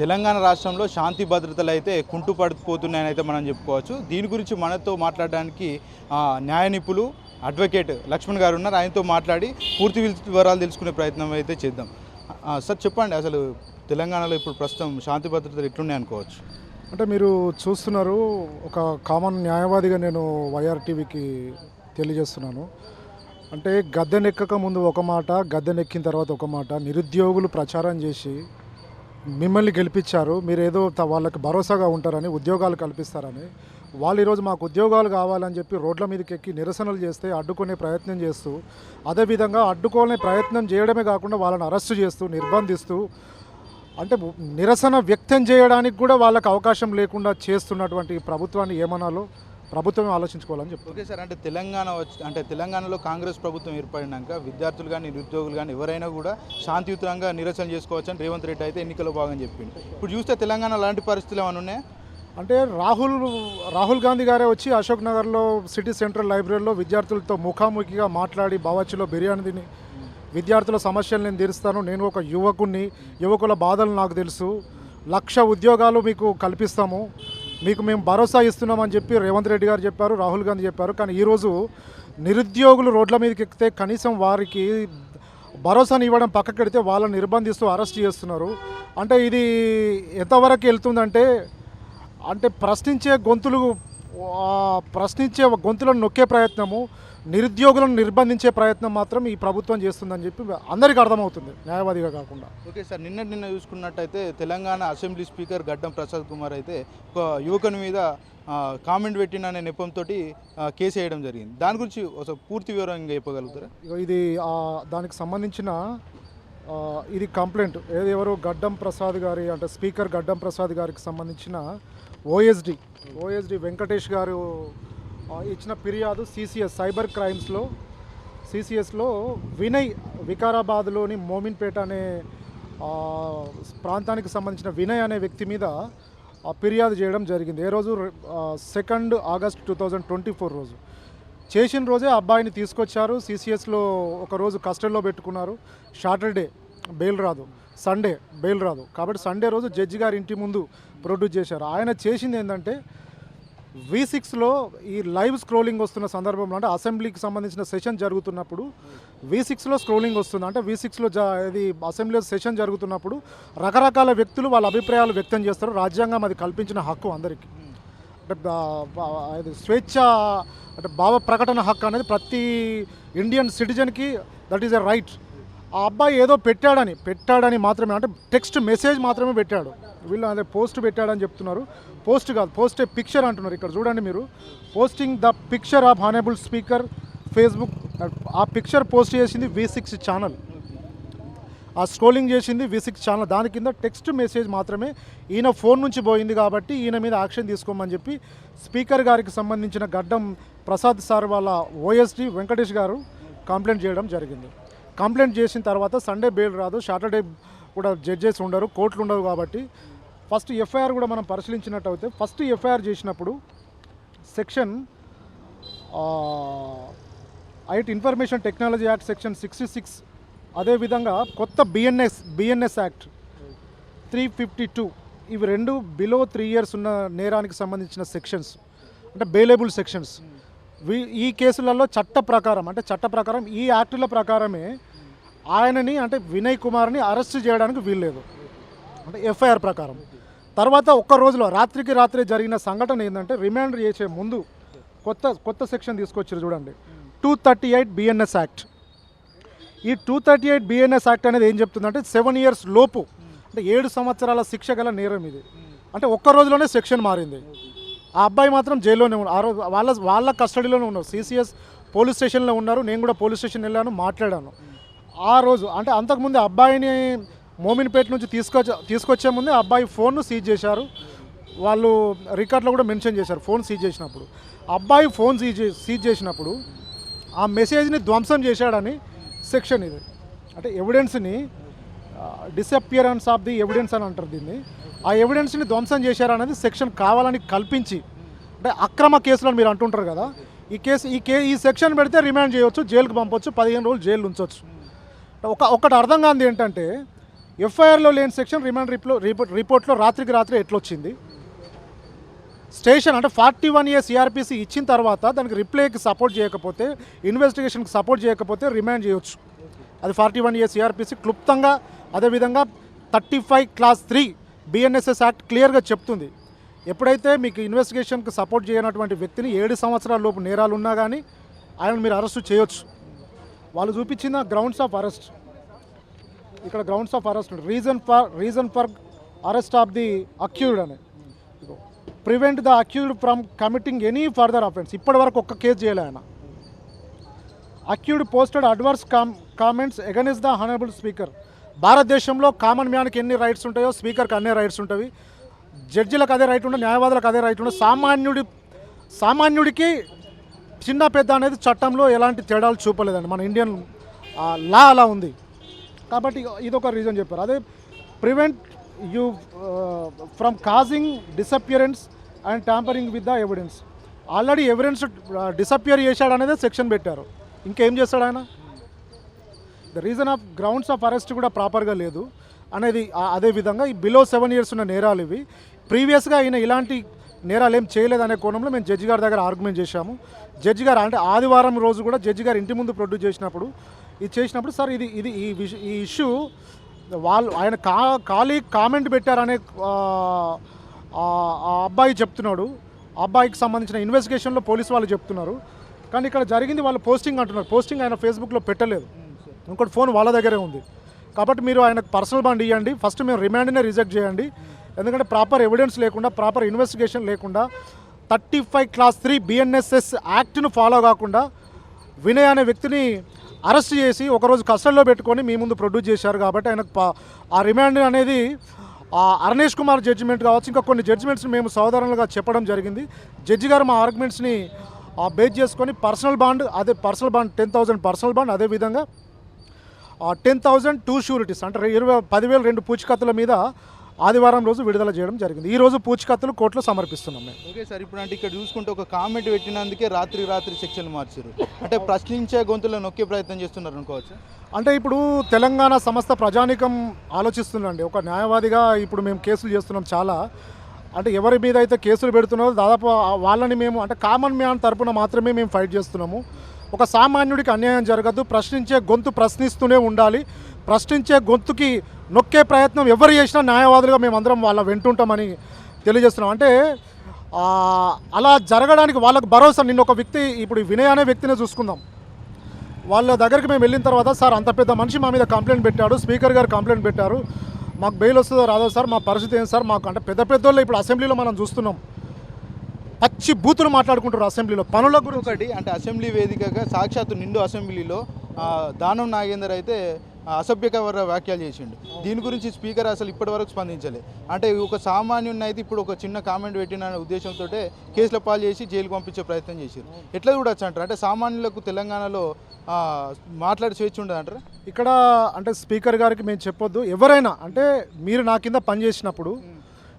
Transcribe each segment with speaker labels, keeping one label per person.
Speaker 1: తెలంగాణ రాష్ట్రంలో శాంతి భద్రతలు అయితే కుంటుపడిపోతున్నాయని అయితే మనం చెప్పుకోవచ్చు. దీని గురించి మనతో మాట్లాడడానికి న్యాయ నిపుణులు అడ్వకేట్ లక్ష్మణ్ గారు ఉన్నారు. ఆయనతో మాట్లాడి పూర్తి వివరాలు తెలుసుకునే ప్రయత్నం అయితే చేద్దాం. సార్ చెప్పండి అసలు తెలంగాణలో ఇప్పుడు ప్రస్తుతం శాంతి భద్రతలు ఎట్లున్నాయి అనుకోవచ్చు?
Speaker 2: అంటే మీరు చూస్తున్నారు ఒక కామన్ న్యాయవాదిగా నేను వైఆర్ టీవీకి తెలియజేస్తున్నాను. అంటే గద్దెనెక్కక ముందు ఒక మాట గద్దెనెక్కిన తర్వాత ఒక మాట నిరుద్యోగులు ప్రచారం చేసి మిమ్మల్ని గెలిపించారు మీరు ఏదో త- వాళ్ళకి భరోసాగా ఉంటారని ఉద్యోగాలు కల్పిస్తారని. వాళ్ళు ఈరోజు మాకు ఉద్యోగాలు కావాలని చెప్పి రోడ్ల మీదకి ఎక్కి నిరసనలు చేస్తే అడ్డుకునే ప్రయత్నం చేస్తూ అదేవిధంగా అడ్డుకోలే ప్రయత్నం చేయడమే కాకుండా వాళ్ళని అరెస్టు చేస్తూ నిర్బంధిస్తూ అంటే నిరసన వ్యక్తం చేయడానికి కూడా వాళ్ళకి అవకాశం లేకుండా చేస్తున్నటువంటి ప్రభుత్వాన్ని ఏమనాలో ప్రభుత్వం ఆలోచించుకోవాలని చెప్తాను
Speaker 1: ఓకే సార్ అంటే తెలంగాణ వచ్చి అంటే తెలంగాణలో కాంగ్రెస్ ప్రభుత్వం ఏర్పడినాక విద్యార్థులు కానీ నిరుద్యోగులు కానీ ఎవరైనా కూడా శాంతియుతంగా నిరసన చేసుకోవచ్చు అని రేవంత్ రెడ్డి అయితే ఎన్నికల్లో భాగం చెప్పిండు. ఇప్పుడు చూస్తే తెలంగాణ అలాంటి పరిస్థితులు ఏమైనా ఉన్నాయా?
Speaker 2: అంటే రాహుల్ రాహుల్ గాంధీ గారే వచ్చి అశోక్ నగర్లో సిటీ సెంట్రల్ లైబ్రరీలో విద్యార్థులతో ముఖాముఖిగా మాట్లాడి బావచ్చిలో బిర్యానీ తిని విద్యార్థుల సమస్యలు నేను తీరుస్తాను. నేను ఒక యువకుణ్ణి యువకుల బాధలు నాకు తెలుసు. లక్ష ఉద్యోగాలు మీకు కల్పిస్తాము. మీకు మేము భరోసా ఇస్తున్నామని చెప్పి రేవంత్ రెడ్డి గారు చెప్పారు రాహుల్ గాంధీ చెప్పారు. కానీ ఈరోజు నిరుద్యోగులు రోడ్ల మీదకి ఎక్కితే కనీసం వారికి భరోసాని ఇవ్వడం పక్కకెడితే వాళ్ళని నిర్బంధిస్తూ అరెస్ట్ చేస్తున్నారు. అంటే ఇది ఎంతవరకు వెళ్తుందంటే అంటే ప్రశ్నించే గొంతులు ప్రశ్నించే గొంతులను నొక్కే ప్రయత్నము. నిరుద్యోగులను నిర్బంధించే ప్రయత్నం మాత్రం ఈ ప్రభుత్వం చేస్తుందని చెప్పి అందరికీ అర్థమవుతుంది న్యాయవాదిగా కాకుండా.
Speaker 1: ఓకే సార్ నిన్న నిన్న చూసుకున్నట్టయితే తెలంగాణ అసెంబ్లీ స్పీకర్ గడ్డం ప్రసాద్ కుమార్ అయితే ఒక యువకుని మీద కామెంట్ పెట్టిన అనే నెపంతో కేసు వేయడం జరిగింది. దాని గురించి ఒక పూర్తి వివరంగా చెప్పగలుగుతారా?
Speaker 2: ఇది దానికి సంబంధించిన ఇది కంప్లైంట్. ఏది ఎవరు గడ్డం ప్రసాద్ గారి అంటే స్పీకర్ గడ్డం ప్రసాద్ గారికి సంబంధించిన ఓఎస్డి ఓఎస్డి వెంకటేష్ గారు ఇచ్చిన ఫిర్యాదు సిసిఎస్ సైబర్ క్రైమ్స్లో సిసిఎస్లో వినయ్ వికారాబాద్లోని మోమిన్పేట అనే ప్రాంతానికి సంబంధించిన వినయ్ అనే వ్యక్తి మీద ఆ, ఫిర్యాదు చేయడం జరిగింది. ఏ రోజు? Second August two thousand twenty four రోజు. చేసిన రోజే అబ్బాయిని తీసుకొచ్చారు. సిసిఎస్లో ఒక రోజు కస్టడీలో పెట్టుకున్నారు. సాటర్డే బెయిల్ రాదు. సండే బెయిల్ రాదు. కాబట్టి సండే రోజు జడ్జి గారి ఇంటి ముందు ప్రొడ్యూస్ చేశారు. ఆయన చేసింది ఏంటంటే వి సిక్స్లో ఈ లైవ్ స్క్రోలింగ్ వస్తున్న సందర్భంలో అంటే అసెంబ్లీకి సంబంధించిన సెషన్ జరుగుతున్నప్పుడు వి సిక్స్లో స్క్రోలింగ్ వస్తుంది. అంటే వి సిక్స్లో జా ఇది అసెంబ్లీ సెషన్ జరుగుతున్నప్పుడు రకరకాల వ్యక్తులు వాళ్ళ అభిప్రాయాలు వ్యక్తం చేస్తారు. రాజ్యాంగం అది కల్పించిన హక్కు అందరికీ. అంటే స్వేచ్ఛ అంటే భావ ప్రకటన హక్కు అనేది ప్రతి ఇండియన్ సిటిజన్కి దట్ ఈస్ ఎ రైట్. ఆ అబ్బాయి ఏదో పెట్టాడని పెట్టాడని మాత్రమే అంటే టెక్స్ట్ మెసేజ్ మాత్రమే పెట్టాడు. వీళ్ళు అదే పోస్ట్ పెట్టాడని చెప్తున్నారు. పోస్ట్ కాదు పోస్ట్ ఏ పిక్చర్ అంటున్నారు ఇక్కడ చూడండి మీరు. Posting the picture of honourable speaker Facebook ఆ పిక్చర్ పోస్ట్ చేసింది వి సిక్స్ ఛానల్ ఆ స్క్రోలింగ్ చేసింది వి సిక్స్ ఛానల్ దాని కింద టెక్స్ట్ మెసేజ్ మాత్రమే ఈయన ఫోన్ నుంచి పోయింది కాబట్టి ఈయన మీద యాక్షన్ తీసుకోమని చెప్పి స్పీకర్ గారికి సంబంధించిన గడ్డం ప్రసాద్ సార్ వాళ్ళ ఓఎస్డి వెంకటేష్ గారు కంప్లైంట్ చేయడం జరిగింది. కంప్లైంట్ చేసిన తర్వాత సండే బెయిల్ రాదు సాటర్డే కూడా జడ్జెస్ ఉండరు కోర్టులు ఉండవు కాబట్టి ఫస్ట్ ఎఫ్ఐఆర్ కూడా మనం పరిశీలించినట్టు అయితే ఫస్ట్ ఎఫ్ఐఆర్ చేసినప్పుడు section IT information technology act section sixty six అదేవిధంగా కొత్త BNS BNS act three fifty two ఇవి రెండు బిలో త్రీ ఇయర్స్ ఉన్న నేరానికి సంబంధించిన సెక్షన్స్ అంటే బెయిలబుల్ సెక్షన్స్ ఈ కేసులలో చట్ట ప్రకారం అంటే చట్ట ప్రకారం ఈ యాక్టుల ప్రకారమే ఆయనని అంటే వినయ్ కుమార్ని అరెస్ట్ చేయడానికి వీల్లేదు. అంటే ఎఫ్ఐఆర్ ప్రకారం. తర్వాత ఒక్క రోజులో రాత్రికి రాత్రి జరిగిన సంఘటన ఏంటంటే రిమాండ్ చేసే ముందు కొత్త కొత్త సెక్షన్ తీసుకొచ్చారు చూడండి. Two thirty eight BNS act ఈ two thirty eight BNS act అనేది ఏం చెప్తుందంటే సెవెన్ ఇయర్స్ లోపు అంటే ఏడు సంవత్సరాల శిక్ష గల నేరం ఇది. అంటే ఒక్క రోజులోనే సెక్షన్ మారింది. ఆ అబ్బాయి మాత్రం జైల్లోనే ఉన్నారు ఆ రోజు వాళ్ళ వాళ్ళ కస్టడీలోనే ఉన్నారు. సీసీఎస్ పోలీస్ స్టేషన్లో ఉన్నారు. నేను కూడా పోలీస్ స్టేషన్ వెళ్ళాను మాట్లాడాను. ఆ రోజు అంటే అంతకుముందు అబ్బాయిని మోమిన్పేట నుంచి తీసుకొచ్చ తీసుకొచ్చే ముందే అబ్బాయి ఫోన్ను సీజ్ చేశారు. వాళ్ళు రికార్డులో కూడా మెన్షన్ చేశారు ఫోన్ సీజ్ చేసినప్పుడు. అబ్బాయి ఫోన్ సీజ్ సీజ్ చేసినప్పుడు ఆ మెసేజ్ని ధ్వంసం చేశాడని సెక్షన్ ఇది. అంటే ఎవిడెన్స్ని డిసపియరెన్స్ ఆఫ్ ది ఎవిడెన్స్ అని అంటారు దీన్ని. ఆ ఎవిడెన్స్ని ధ్వంసం చేశారనేది సెక్షన్ కావాలని కల్పించి అంటే అక్రమ కేసులను మీరు అంటుంటారు కదా ఈ కేసు ఈ కే ఈ సెక్షన్ పెడితే రిమాండ్ చేయవచ్చు జైలుకి పంపొచ్చు పదిహేను రోజులు జైలు ఉంచవచ్చు ఒక ఒకటి అర్థం కాంది ఏంటంటే ఎఫ్ఐఆర్లో లేని సెక్షన్ రిమాండ్ రిప్లో రిపోర్ట్ రిపోర్ట్లో రాత్రికి రాత్రి ఎట్లొచ్చింది? స్టేషన్ అంటే ఫార్టీ వన్ ఇయర్స్ సిఆర్పిసి ఇచ్చిన తర్వాత దానికి రిప్లైకి సపోర్ట్ చేయకపోతే ఇన్వెస్టిగేషన్కి సపోర్ట్ చేయకపోతే రిమాండ్ చేయొచ్చు. అది ఫార్టీ వన్ ఇయర్స్ సిఆర్పిసి క్లుప్తంగా అదేవిధంగా thirty five clause three BNSS act క్లియర్గా చెప్తుంది. ఎప్పుడైతే మీకు ఇన్వెస్టిగేషన్కి సపోర్ట్ చేయనటువంటి వ్యక్తిని ఏడు సంవత్సరాల లోపు నేరాలు ఉన్నా కానీ ఆయన మీరు అరెస్ట్ చేయొచ్చు. వాళ్ళు చూపించిన గ్రౌండ్స్ ఆఫ్ అరెస్ట్ ఇక్కడ grounds of arrest reason for reason for arrest of the accused అని. Prevent the accused from committing any further offence ఇప్పటి వరకు ఒక్క కేసు చేయలే ఆయన. Accused posted adverse com comments against the honourable speaker భారతదేశంలో common మ్యాన్కి ఎన్ని రైట్స్ ఉంటాయో స్పీకర్కి అన్ని రైట్స్ ఉంటాయి. జడ్జిలకు అదే రైట్ ఉండదు న్యాయవాదులకు అదే రైట్ ఉండదు సామాన్యుడి సామాన్యుడికి చిన్న పెద్ద అనేది చట్టంలో ఎలాంటి తేడాలు చూపలేదండి. మన ఇండియన్ లా అలా ఉంది. కాబట్టి ఇదొక రీజన్ చెప్పారు. అదే prevent you from causing disappearance and tampering with the evidence already evidence disappear చేశాడు అనేది సెక్షన్ పెట్టారు. ఇంకేం చేస్తాడు ఆయన? The reason of grounds of arrest కూడా ప్రాపర్గా లేదు. అనేది అదే విధంగా ఈ బిలో సెవెన్ ఇయర్స్ ఉన్న నేరాలు ఇవి. ప్రీవియస్గా ఈయన ఇలాంటి నేరాలు ఏం చేయలేదనే కోణంలో మేము జడ్జి గారి దగ్గర ఆర్గ్యుమెంట్ చేశాము. జడ్జి గారు అంటే ఆదివారం రోజు కూడా జడ్జి గారు ఇంటి ముందు ప్రొడ్యూస్ చేసినప్పుడు ఇది చేసినప్పుడు సార్ ఇది ఇది ఈ విష ఈ ఇష్యూ వాళ్ళు ఆయన కా ఖాళీ కామెంట్ పెట్టారనే అబ్బాయి చెప్తున్నాడు. అబ్బాయికి సంబంధించిన ఇన్వెస్టిగేషన్లో పోలీసు వాళ్ళు చెప్తున్నారు. కానీ ఇక్కడ జరిగింది వాళ్ళు పోస్టింగ్ అంటున్నారు. పోస్టింగ్ ఆయన ఫేస్బుక్లో పెట్టలేదు. ఇంకోటి ఫోన్ వాళ్ళ దగ్గరే ఉంది. కాబట్టి మీరు ఆయనకు పర్సనల్ బాండ్ ఇవ్వండి ఫస్ట్ మేము రిమాండ్నే రిజెక్ట్ చేయండి. ఎందుకంటే ప్రాపర్ ఎవిడెన్స్ లేకుండా ప్రాపర్ ఇన్వెస్టిగేషన్ లేకుండా thirty five clause three BNSS యాక్ట్ను follow కాకుండా వినయ్ అనే వ్యక్తిని అరెస్ట్ చేసి ఒకరోజు కస్టడీలో పెట్టుకొని మీ ముందు ప్రొడ్యూస్ చేశారు కాబట్టి ఆయనకు ఆ రిమాండ్ అనేది ఆ అరణేష్ కుమార్ జడ్జిమెంట్ కావచ్చు ఇంకా కొన్ని జడ్జిమెంట్స్ మేము సోదరులుగా చెప్పడం జరిగింది. జడ్జి గారు మా ఆర్గ్యుమెంట్స్ని బేస్ చేసుకొని పర్సనల్ బాండ్ అదే personal bond ten thousand personal bond అదేవిధంగా టెన్ థౌజండ్ టూ షూరిటీస్ అంటే ఇరవై పదివేల రెండు పూచికత్తుల మీద ఆదివారం రోజు విడుదల చేయడం జరిగింది. ఈ రోజు పూచికత్తులు కోర్టులో సమర్పిస్తున్నాం మేము.
Speaker 1: ఓకే సార్ ఇప్పుడు అంటే ఇక్కడ చూసుకుంటే ఒక కామెంట్ పెట్టినందుకే రాత్రి రాత్రి సెక్షన్లు మార్చారు. అంటే ప్రశ్నించే గొంతులో నొక్కే ప్రయత్నం చేస్తున్నారు అనుకోవచ్చు.
Speaker 2: అంటే ఇప్పుడు తెలంగాణ సమస్త ప్రజానికం ఆలోచిస్తుందండి. ఒక న్యాయవాదిగా ఇప్పుడు మేము కేసులు చేస్తున్నాం చాలా. అంటే ఎవరి మీద అయితే కేసులు పెడుతున్నారో దాదాపు వాళ్ళని మేము అంటే కామన్ మ్యాన్ తరపున మాత్రమే మేము ఫైట్ చేస్తున్నాము. ఒక సామాన్యుడికి అన్యాయం జరగదు. ప్రశ్నించే గొంతు ప్రశ్నిస్తూనే ఉండాలి. ప్రశ్నించే గొంతుకి నొక్కే ప్రయత్నం ఎవరు చేసినా న్యాయవాదులుగా మేమందరం వాళ్ళ వెంటుంటామని తెలియజేస్తున్నాం. అంటే అలా జరగడానికి వాళ్ళకు భరోసా నిన్న ఒక వ్యక్తి ఇప్పుడు వినయ అనే వ్యక్తినే చూసుకుందాం. వాళ్ళ దగ్గరికి మేము వెళ్ళిన తర్వాత సార్ అంత పెద్ద మనిషి మా మీద కంప్లైంట్ పెట్టాడు. స్పీకర్ గారు కంప్లైంట్ పెట్టారు. మాకు బెయిల్ వస్తుందో రాదో సార్ మా పరిస్థితి ఏంటి సార్? మాకు అంటే పెద్ద పెద్ద వాళ్ళు ఇప్పుడు అసెంబ్లీలో మనం చూస్తున్నాం. పచ్చి బూతులు మాట్లాడుకుంటారు అసెంబ్లీలో పనుల గురించి.
Speaker 1: ఒకటి అంటే అసెంబ్లీ వేదికగా సాక్షాత్తు నిండు అసెంబ్లీలో దానం నాగేందర్ అయితే అసభ్యకర వ్యాఖ్యలు చేసిండు. దీని గురించి స్పీకర్ అసలు ఇప్పటివరకు స్పందించలే. అంటే ఒక సామాన్యుడిని అయితే ఇప్పుడు ఒక చిన్న కామెంట్ పెట్టిన ఉద్దేశంతో కేసుల పాలు చేసి జైలు పంపించే ప్రయత్నం చేశారు ఎట్లా చూడొచ్చు అంటారు? అంటే సామాన్యులకు తెలంగాణలో మాట్లాడే స్వేచ్ఛ ఉండదు అంటారా?
Speaker 2: ఇక్కడ అంటే స్పీకర్ గారికి మేము చెప్పొద్దు. ఎవరైనా అంటే మీరు నా కింద పనిచేసినప్పుడు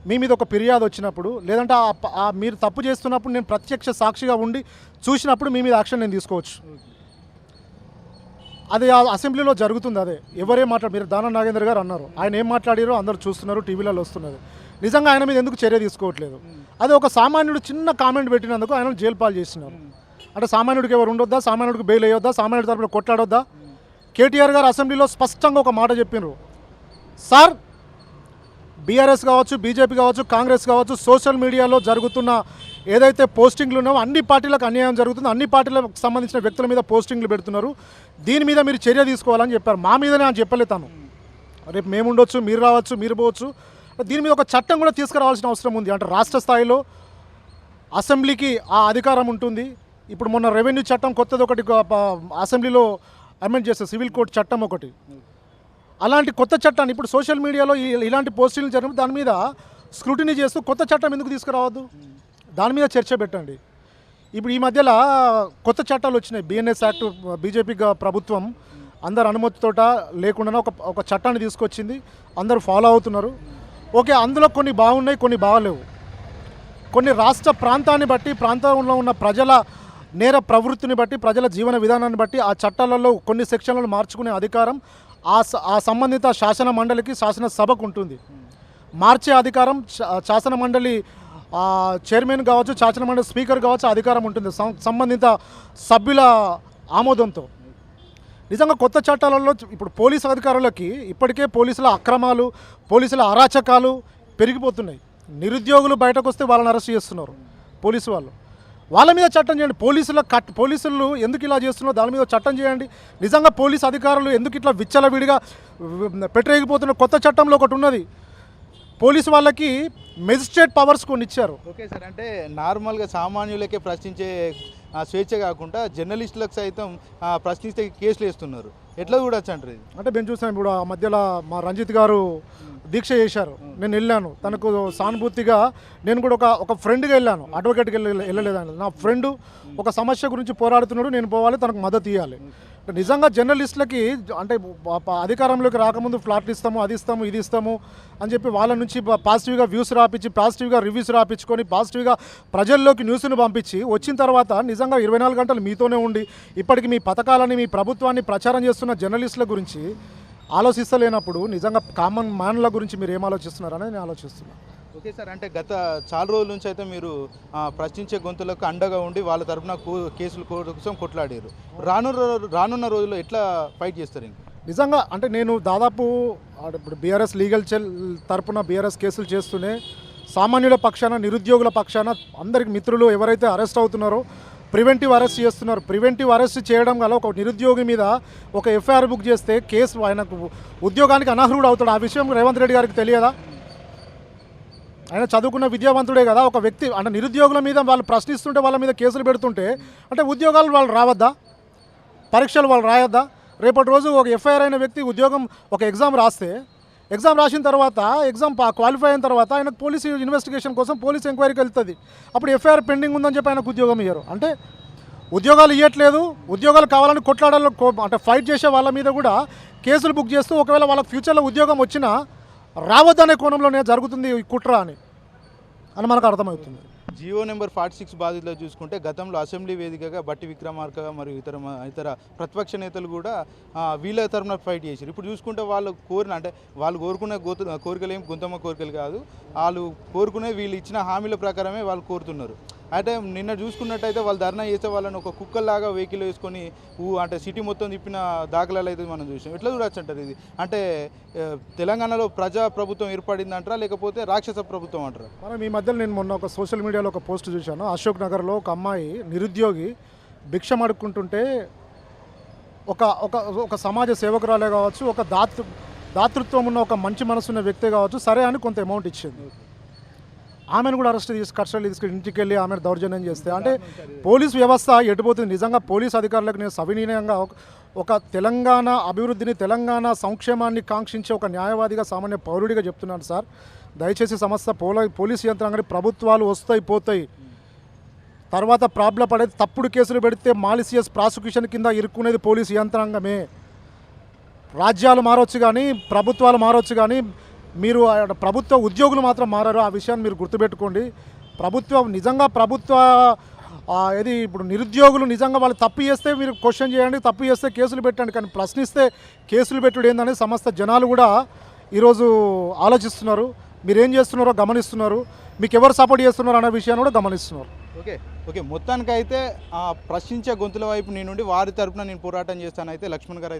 Speaker 2: మీ మీద ఒక ఫిర్యాదు వచ్చినప్పుడు లేదంటే ఆ మీరు తప్పు చేస్తున్నప్పుడు నేను ప్రత్యక్ష సాక్షిగా ఉండి చూసినప్పుడు మీ మీద యాక్షన్ నేను తీసుకోవచ్చు. అది ఆ అసెంబ్లీలో జరుగుతుంది అదే. ఎవరే మాట్లాడు మీరు దానం నాగేంద్ర గారు అన్నారు. ఆయన ఏం మాట్లాడారో అందరూ చూస్తున్నారు టీవీలలో వస్తున్నది. నిజంగా ఆయన మీద ఎందుకు చర్య తీసుకోవట్లేదు? అదే ఒక సామాన్యుడు చిన్న కామెంట్ పెట్టినందుకు ఆయన జైలు పాలు చేస్తున్నారు అంటే సామాన్యుడికి ఎవరు ఉండొద్దా? సామాన్యుడికి బెయిల్ అయ్యొద్దా? సామాన్యుడి తరపున కొట్లాడొద్దా? కేటీఆర్ గారు అసెంబ్లీలో స్పష్టంగా ఒక మాట చెప్పినారు. సార్ బీఆర్ఎస్ కావచ్చు బీజేపీ కావచ్చు కాంగ్రెస్ కావచ్చు సోషల్ మీడియాలో జరుగుతున్న ఏదైతే పోస్టింగ్లు ఉన్నాయో అన్ని పార్టీలకు అన్యాయం జరుగుతుంది. అన్ని పార్టీలకు సంబంధించిన వ్యక్తుల మీద పోస్టింగ్లు పెడుతున్నారు. దీని మీద మీరు చర్య తీసుకోవాలని చెప్పారు. మా మీదనే అని చెప్పలేదు తను. రేపు మేము ఉండొచ్చు మీరు రావచ్చు మీరు పోవచ్చు. దీని మీద ఒక చట్టం కూడా తీసుకురావాల్సిన అవసరం ఉంది. అంటే రాష్ట్ర స్థాయిలో అసెంబ్లీకి ఆ అధికారం ఉంటుంది. ఇప్పుడు మొన్న రెవెన్యూ చట్టం కొత్తది ఒకటి అసెంబ్లీలో అమెండ్ చేస్తారు సివిల్ కోడ్ చట్టం ఒకటి. అలాంటి కొత్త చట్టాన్ని ఇప్పుడు సోషల్ మీడియాలో ఇలాంటి పోస్టింగ్లు జరిగినప్పుడు దాని మీద స్క్రూటినీ చేస్తూ కొత్త చట్టం ఎందుకు తీసుకురావద్దు? దాని మీద చర్చ పెట్టండి. ఇప్పుడు ఈ మధ్యలో కొత్త చట్టాలు వచ్చినాయి. బిఎన్ఎస్ యాక్ట్ బీజేపీ ప్రభుత్వం అందరు అనుమతితోట లేకుండా ఒక ఒక చట్టాన్ని తీసుకొచ్చింది. అందరూ ఫాలో అవుతున్నారు. ఓకే అందులో కొన్ని బాగున్నాయి కొన్ని బాగలేవు. కొన్ని రాష్ట్ర ప్రాంతాన్ని బట్టి ప్రాంతంలో ఉన్న ప్రజల నేర ప్రవృత్తిని బట్టి ప్రజల జీవన విధానాన్ని బట్టి ఆ చట్టాలలో కొన్ని సెక్షన్లను మార్చుకునే అధికారం ఆ స- ఆ సంబంధిత శాసన మండలికి శాసనసభకు ఉంటుంది మార్చే అధికారం శాసన మండలి చైర్మన్ కావచ్చు శాసన మండలి స్పీకర్ కావచ్చు అధికారం ఉంటుంది సంబంధిత సభ్యుల ఆమోదంతో. నిజంగా కొత్త చట్టాలలో ఇప్పుడు పోలీసు అధికారులకి ఇప్పటికే పోలీసుల అక్రమాలు పోలీసుల అరాచకాలు పెరిగిపోతున్నాయి. నిరుద్యోగులు బయటకు వస్తే వాళ్ళని అరెస్ట్ చేస్తున్నారు పోలీసు వాళ్ళు. వాళ్ళ మీద చట్టం చేయండి. పోలీసుల కట్ పోలీసులు ఎందుకు ఇలా చేస్తున్నారో దాని మీద చట్టం చేయండి. నిజంగా పోలీసు అధికారులు ఎందుకు ఇట్లా విచ్చలవిడిగా పెట్టరేగిపోతున్న కొత్త చట్టంలో ఒకటి ఉన్నది. పోలీసు వాళ్ళకి మెజిస్ట్రేట్ పవర్స్ కొన్ని ఇచ్చారు.
Speaker 1: ఓకే సార్ అంటే నార్మల్గా సామాన్యులకే ప్రశ్నించే స్వేచ్ఛ కాకుండా జర్నలిస్టులకు సైతం ప్రశ్నిస్తే కేసులు వేస్తున్నారు. ఎట్లా చూడొచ్చు అంటారు
Speaker 2: అంటే మేము చూసాం ఇప్పుడు ఆ మధ్యలో మా రంజిత్ గారు దీక్ష చేశారు. నేను వెళ్ళాను. తనకు సానుభూతిగా నేను కూడా ఒక ఒక ఫ్రెండ్గా వెళ్ళాను. అడ్వకేట్కి వెళ్ళి వెళ్ళలేదని నా ఫ్రెండ్ ఒక సమస్య గురించి పోరాడుతున్నాడు. నేను పోవాలి తనకు మద్దతు ఇవ్వాలి నిజంగా జర్నలిస్టులకి అంటే అధికారంలోకి రాకముందు ఫ్లాట్లు ఇస్తాము అది ఇస్తాము ఇది ఇస్తాము అని చెప్పి వాళ్ళ నుంచి పాజిటివ్గా వ్యూస్ రాపించి పాజిటివ్గా రివ్యూస్ రాపించుకొని పాజిటివ్గా ప్రజల్లోకి న్యూస్ని పంపించి వచ్చిన తర్వాత నిజంగా ఇరవై నాలుగు గంటలు మీతోనే ఉండి ఇప్పటికి మీ పథకాలని మీ ప్రభుత్వాన్ని ప్రచారం చేస్తున్న జర్నలిస్టుల గురించి ఆలోచిస్తలేనప్పుడు నిజంగా కామన్ మ్యాన్ల గురించి మీరు ఏం ఆలోచిస్తున్నారని నేను ఆలోచిస్తున్నాను
Speaker 1: ఓకే సార్ అంటే గత చాలా రోజుల నుంచి అయితే మీరు ప్రశ్నించే గొంతులకు అండగా ఉండి వాళ్ళ తరపున కో- కేసుల కోసం కొట్లాడారు. రానున్న రానున్న రోజుల్లో ఎట్లా ఫైట్ చేస్తారు ఇంక?
Speaker 2: నిజంగా అంటే నేను దాదాపు ఇప్పుడు బీఆర్ఎస్ లీగల్ చెల్ తరపున బీఆర్ఎస్ కేసులు చేస్తూనే సామాన్యుల పక్షాన నిరుద్యోగుల పక్షాన అందరికి మిత్రులు ఎవరైతే అరెస్ట్ అవుతున్నారో ప్రివెంటివ్ అరెస్ట్ చేస్తున్నారు. ప్రివెంటివ్ అరెస్ట్ చేయడం గల ఒక నిరుద్యోగి మీద ఒక ఎఫ్ఐఆర్ బుక్ చేస్తే కేసు ఆయనకు ఉద్యోగానికి అనర్హుడు అవుతాడు. ఆ విషయం రేవంత్ రెడ్డి గారికి తెలియదా? ఆయన చదువుకున్న విద్యావంతుడే కదా. ఒక వ్యక్తి అంటే నిరుద్యోగుల మీద వాళ్ళు ప్రశ్నిస్తుంటే వాళ్ళ మీద కేసులు పెడుతుంటే అంటే ఉద్యోగాలు వాళ్ళు రావద్దా? పరీక్షలు వాళ్ళు రాయొద్దా? రేపటి రోజు ఒక ఎఫ్ఐఆర్ అయిన వ్యక్తి ఉద్యోగం ఒక ఎగ్జామ్ రాస్తే ఎగ్జామ్ రాసిన తర్వాత ఎగ్జామ్ క్వాలిఫై అయిన తర్వాత ఆయనకు పోలీస్ ఇన్వెస్టిగేషన్ కోసం పోలీస్ ఎంక్వైరీకి వెళ్తుంది. అప్పుడు ఎఫ్ఐఆర్ పెండింగ్ ఉందని చెప్పి ఆయనకు ఉద్యోగం ఇయ్యరు. అంటే ఉద్యోగాలు ఇవ్వట్లేదు ఉద్యోగాలు కావాలని కొట్లాడాలని కో- అంటే ఫైట్ చేసే వాళ్ళ మీద కూడా కేసులు బుక్ చేస్తూ ఒకవేళ వాళ్ళ ఫ్యూచర్లో ఉద్యోగం వచ్చినా రావద్దనే కోణంలోనే జరుగుతుంది ఈ కుట్ర అని అని మనకు అర్థమవుతుంది.
Speaker 1: జియో నెంబర్ ఫార్టీ సిక్స్ బాధితులు చూసుకుంటే గతంలో అసెంబ్లీ వేదికగా బట్టి విక్రమార్క మరియు ఇతర మ- ఇతర ప్రతిపక్ష నేతలు కూడా వీళ్ళ తరఫున ఫైట్ చేశారు. ఇప్పుడు చూసుకుంటే వాళ్ళు కోరిన అంటే వాళ్ళు కోరుకునే గోతు కోరికలు ఏం? గుంతమ్మ కోరికలు కాదు. వాళ్ళు కోరుకునే వీళ్ళు ఇచ్చిన హామీల ప్రకారమే వాళ్ళు కోరుతున్నారు. అంటే నిన్న చూసుకున్నట్టయితే వాళ్ళు ధర్నా చేస్తే వాళ్ళని ఒక కుక్కల్లాగా వెహికల్ వేసుకొని ఊ అంటే సిటీ మొత్తం తిప్పిన దాఖలాలు అయితే మనం చూసాం. ఎట్లా చూడొచ్చు అంటారు ఇది? అంటే తెలంగాణలో ప్రజా ప్రభుత్వం ఏర్పడిందంటారా లేకపోతే రాక్షస ప్రభుత్వం అంటారా?
Speaker 2: మనం ఈ మధ్యలో నేను మొన్న ఒక సోషల్ మీడియాలో ఒక పోస్ట్ చూశాను. అశోక్ నగర్లో ఒక అమ్మాయి నిరుద్యోగి భిక్షం అడుక్కుంటుంటే ఒక ఒక ఒక సమాజ సేవకురాలే కావచ్చు ఒక దాతృ దాతృత్వం ఉన్న ఒక మంచి మనసున్న వ్యక్తి కావచ్చు సరే అని కొంత అమౌంట్ ఇచ్చింది. ఆమెను కూడా అరెస్ట్ చేసి కస్టడీ తీసుకుని ఇంటికి వెళ్ళి ఆమెను దౌర్జన్యం చేస్తే. అంటే పోలీస్ వ్యవస్థ ఎటుపోతుంది? నిజంగా పోలీస్ అధికారులకు నేను సవినీయంగా ఒక- ఒక తెలంగాణ అభివృద్ధిని తెలంగాణ సంక్షేమాన్ని కాంక్షించే ఒక న్యాయవాదిగా సామాన్య పౌరుడిగా చెప్తున్నాను సార్. దయచేసి సమస్త పోల పోలీస్ యంత్రాంగాన్ని ప్రభుత్వాలు వస్తాయి పోతాయి. తర్వాత ప్రాబ్లం పడేది తప్పుడు కేసులు పెడితే మాలిసియస్ ప్రాసిక్యూషన్ కింద ఇరుక్కునేది పోలీసు యంత్రాంగమే. రాజ్యాలు మారొచ్చు కానీ ప్రభుత్వాలు మారొచ్చు కానీ మీరు ఆ ప్రభుత్వ ఉద్యోగులు మాత్రం మారారు. ఆ విషయాన్ని మీరు గుర్తుపెట్టుకోండి. ప్రభుత్వం నిజంగా ప్రభుత్వ ఇది ఏది ఇప్పుడు నిరుద్యోగులు నిజంగా వాళ్ళు తప్పు చేస్తే మీరు క్వశ్చన్ చేయండి తప్పు చేస్తే కేసులు పెట్టండి. కానీ ప్రశ్నిస్తే కేసులు పెట్టుడు ఏందని సమస్త జనాలు కూడా ఈరోజు ఆలోచిస్తున్నారు. మీరేం చేస్తున్నారో గమనిస్తున్నారు. మీకు ఎవరు సపోర్ట్ చేస్తున్నారు అనే విషయాన్ని కూడా గమనిస్తున్నారు.
Speaker 1: Okay okay. మొత్తానికైతే ప్రశ్నించే గొంతుల వైపు నేను వారి తరపున నేను పోరాటం చేస్తానైతే లక్ష్మణ్ గారు